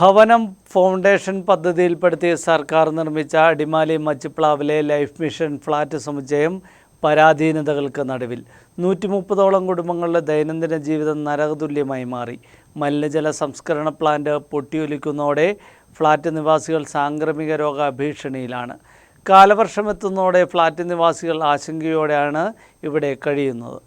ഭവനം ഫൗണ്ടേഷൻ പദ്ധതിയിൽപ്പെടുത്തി സർക്കാർ നിർമ്മിച്ച അടിമാലി മച്ചിപ്ലാവിലെ ലൈഫ് മിഷൻ ഫ്ലാറ്റ് സമുച്ചയം പരാധീനതകൾക്ക് നടുവിൽ. നൂറ്റി മുപ്പതോളം കുടുംബങ്ങളുടെ ദൈനംദിന ജീവിതം നരകതുല്യമായി മാറി. മലിനജല സംസ്കരണ പ്ലാന്റ് പൊട്ടിയൊലിക്കുന്നതോടെ ഫ്ളാറ്റ് നിവാസികൾ സാംക്രമിക രോഗ ഭീഷണിയിലാണ് കാലവർഷമെത്തുന്നതോടെ ഫ്ളാറ്റ് നിവാസികൾ ആശങ്കയോടെയാണ് ഇവിടെ കഴിയുന്നത്.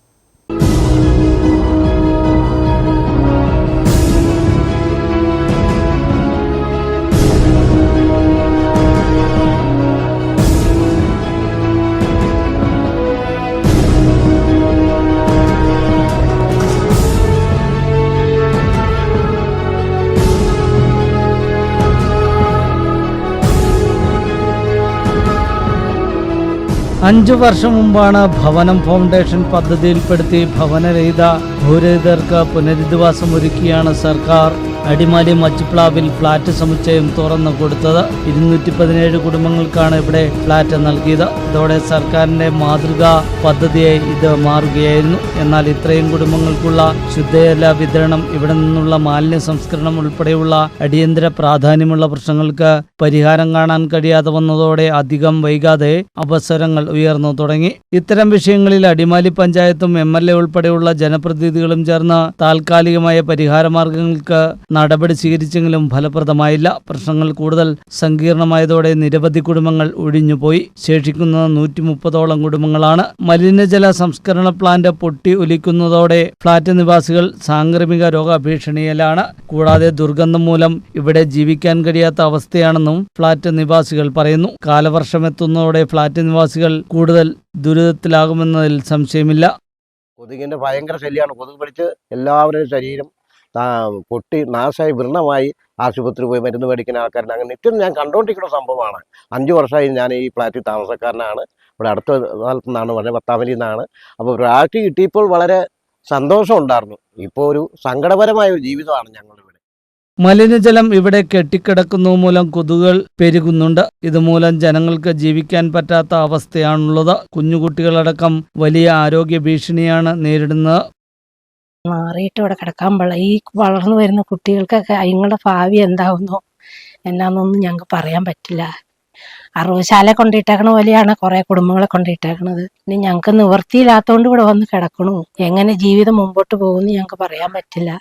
അഞ്ചു വർഷം മുമ്പാണ് ഭവനം ഫൗണ്ടേഷൻ പദ്ധതിയിൽപ്പെടുത്തി ഭവനരഹിത ഭൂരഹിതർക്ക് പുനരധിവാസം ഒരുക്കിയാണ് സർക്കാർ. അടിമാലി മച്ചിപ്ലാവിൽ ഫ്ളാറ്റ് സമുച്ചയം തുറന്നു കൊടുത്തത് ഇരുന്നൂറ്റി പതിനേഴ് കുടുംബങ്ങൾക്കാണ് ഇവിടെ ഫ്ളാറ്റ് നൽകിയത്. ഇതോടെ സർക്കാരിന്റെ മാതൃകാ പദ്ധതിയായി ഇത് മാറുകയായിരുന്നു. എന്നാൽ ഇത്രയും കുടുംബങ്ങൾക്കുള്ള ശുദ്ധജല വിതരണം ഇവിടെ നിന്നുള്ള മാലിന്യ സംസ്കരണം ഉൾപ്പെടെയുള്ള അടിയന്തര പ്രാധാന്യമുള്ള പ്രശ്നങ്ങൾക്ക് പരിഹാരം കാണാൻ കഴിയാതെ വന്നതോടെ അധികം വൈകാതെ അവസരങ്ങൾ ഉയർന്നു തുടങ്ങി. ഇത്തരം വിഷയങ്ങളിൽ അടിമാലി പഞ്ചായത്തും എം ഉൾപ്പെടെയുള്ള ജനപ്രതിനിധികളും ചേർന്ന് താൽക്കാലികമായ പരിഹാര മാർഗങ്ങൾക്ക് നടപടി സ്വീകരിച്ചെങ്കിലും ഫലപ്രദമായില്ല. പ്രശ്നങ്ങൾ കൂടുതൽ സങ്കീർണമായതോടെ നിരവധി കുടുംബങ്ങൾ ഒഴിഞ്ഞുപോയി. ശേഷിക്കുന്ന നൂറ്റി മുപ്പതോളം കുടുംബങ്ങളാണ് മലിനജല സംസ്കരണ പ്ലാന്റ് പൊട്ടി ഒലിക്കുന്നതോടെ ഫ്ളാറ്റ് നിവാസികൾ സാംക്രമിക രോഗ ഭീഷണിയിലാണ് കൂടാതെ ദുർഗന്ധം മൂലം ഇവിടെ ജീവിക്കാൻ കഴിയാത്ത അവസ്ഥയാണെന്നും ഫ്ളാറ്റ് നിവാസികൾ പറയുന്നു. കാലവർഷമെത്തുന്നതോടെ ഫ്ളാറ്റ് നിവാസികൾ കൂടുതൽ ദുരിതത്തിലാകുമെന്നതിൽ സംശയമില്ല. കൊതുകിന്റെ ഭയങ്കര ശല്യമാണ്. കൊതുക് പിടിച്ച് എല്ലാവരുടെയും ശരീരം പൊട്ടി നാശമായി വൃണമായി ആശുപത്രി പോയി മരുന്ന് മേടിക്കുന്ന ആൾക്കാരുണ്ട്. അങ്ങനെ നിത്യം ഞാൻ കണ്ടുകൊണ്ടിരിക്കുന്ന സംഭവമാണ്. അഞ്ച് വർഷമായി ഞാൻ ഈ ഫ്ലാറ്റിൽ താമസക്കാരനാണ്. ഇവിടെ അടുത്ത സ്ഥലത്തു നിന്നാണ് വളരെ പത്താമലിയിൽ നിന്നാണ്. അപ്പോൾ ഫ്ലാറ്റ് കിട്ടിയപ്പോൾ വളരെ സന്തോഷം ഉണ്ടായിരുന്നു. ഇപ്പോൾ ഒരു സങ്കടപരമായ ഒരു ജീവിതമാണ് ഞങ്ങളിവിടെ മലിനജലം ഇവിടെ കെട്ടിക്കിടക്കുന്നു മൂലം കൊതുകുകൾ പെരുകുന്നുണ്ട്. ഇതുമൂലം ജനങ്ങൾക്ക് ജീവിക്കാൻ പറ്റാത്ത അവസ്ഥയാണുള്ളത്. കുഞ്ഞുകുട്ടികളടക്കം വലിയ ആരോഗ്യ ഭീഷണിയാണ് നേരിടുന്നത്. മാറിയിട്ട് ഇവിടെ കിടക്കാൻ പാടില്ല. ഈ വളർന്നു വരുന്ന കുട്ടികൾക്കൊക്കെ അതിങ്ങളുടെ ഭാവി എന്താവുന്നോ എന്നാന്നൊന്നും ഞങ്ങൾക്ക് പറയാൻ പറ്റില്ല. അറുപശാല കൊണ്ടിട്ടേക്കണ പോലെയാണ് കുറെ കുടുംബങ്ങളെ കൊണ്ടിട്ടേക്കണത്. ഇനി ഞങ്ങൾക്ക് നിവൃത്തിയില്ലാത്തതുകൊണ്ട് ഇവിടെ വന്ന് കിടക്കണു. എങ്ങനെ ജീവിതം മുമ്പോട്ട് പോകുമെന്ന് ഞങ്ങൾക്ക് പറയാൻ പറ്റില്ല.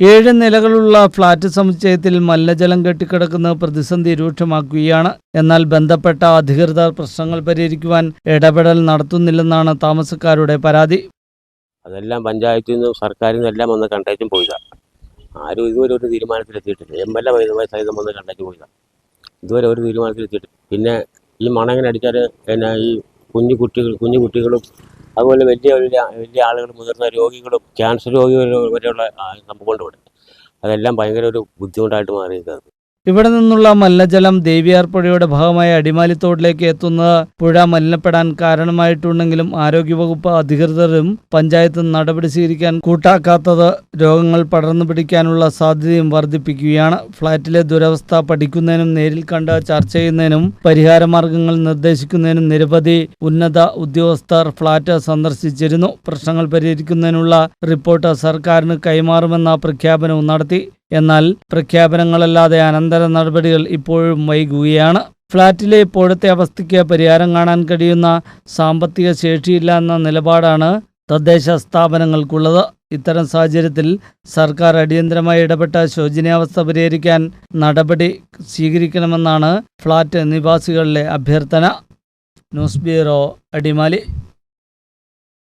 ഏഴ് നിലകളുള്ള ഫ്ളാറ്റ് സമുച്ചയത്തിൽ മല്ലജലം കെട്ടിക്കിടക്കുന്നത് പ്രതിസന്ധി രൂക്ഷമാക്കുകയാണ്. എന്നാൽ ബന്ധപ്പെട്ട അധികൃതർ പ്രശ്നങ്ങൾ പരിഹരിക്കുവാൻ ഇടപെടൽ നടത്തുന്നില്ലെന്നാണ് താമസക്കാരുടെ പരാതി. അതെല്ലാം പഞ്ചായത്തിൽ നിന്നും സർക്കാരിൽ നിന്നും എല്ലാം വന്ന് കണ്ടേച്ചും പോയതാണ് ആരും ഇതുവരെ ഒരു തീരുമാനത്തിലെത്തിയിട്ടില്ല. എം എൽ എ സഹിതം വന്ന് കണ്ടേച്ച് പോയതാണ് ഇതുവരെ ഒരു തീരുമാനത്തിലെത്തിയിട്ടില്ല. പിന്നെ ഈ മണങ്ങനെ അടിച്ചാൽ പിന്നെ ഈ കുഞ്ഞു കുട്ടികൾ കുഞ്ഞു കുട്ടികളും അതുപോലെ വലിയ വലിയ വലിയ ആളുകൾ മുതിർന്ന രോഗികളും ക്യാൻസർ രോഗികൾ വരെയുള്ള സംഭവം കൊണ്ടുപോയി അതെല്ലാം ഭയങ്കര ഒരു ബുദ്ധിമുട്ടായിട്ട് മാറിയിരിക്കുന്നത് ഇവിടെ നിന്നുള്ള മലിനജലം ദേവിയാർ പുഴയുടെ ഭാഗമായ അടിമാലിത്തോടിലേക്ക് എത്തുന്നത് പുഴ മലിനപ്പെടാൻ കാരണമായിട്ടുണ്ടെങ്കിലും ആരോഗ്യവകുപ്പ് അധികൃതരും പഞ്ചായത്തും നടപടി സ്വീകരിക്കാൻ കൂട്ടാക്കാത്തത് രോഗങ്ങൾ പടർന്നു പിടിക്കാനുള്ള സാധ്യതയും വർദ്ധിപ്പിക്കുകയാണ്. ഫ്ളാറ്റിലെ ദുരവസ്ഥ പഠിക്കുന്നതിനും നേരിൽ കണ്ട് ചർച്ച ചെയ്യുന്നതിനും പരിഹാരമാർഗങ്ങൾ നിർദ്ദേശിക്കുന്നതിനും നിരവധി ഉന്നത ഉദ്യോഗസ്ഥർ ഫ്ളാറ്റ് സന്ദർശിച്ചിരുന്നു. പ്രശ്നങ്ങൾ പരിഹരിക്കുന്നതിനുള്ള റിപ്പോർട്ട് സർക്കാരിന് കൈമാറുമെന്ന പ്രഖ്യാപനവും നടത്തി. എന്നാൽ പ്രഖ്യാപനങ്ങളല്ലാതെ അനന്തര നടപടികൾ ഇപ്പോഴും വൈകുകയാണ്. ഫ്ളാറ്റിലെ ഇപ്പോഴത്തെ അവസ്ഥയ്ക്ക് പരിഹാരം കാണാൻ കഴിയുന്ന സാമ്പത്തിക ശേഷിയില്ല എന്ന നിലപാടാണ് തദ്ദേശ സ്ഥാപനങ്ങൾക്കുള്ളത്. ഇത്തരം സാഹചര്യത്തിൽ സർക്കാർ അടിയന്തരമായി ഇടപെട്ട ശോചനീയാവസ്ഥ പരിഹരിക്കാൻ നടപടി സ്വീകരിക്കണമെന്നാണ് ഫ്ളാറ്റ് നിവാസികളിലെ അഭ്യർത്ഥന. News bureau Adimali.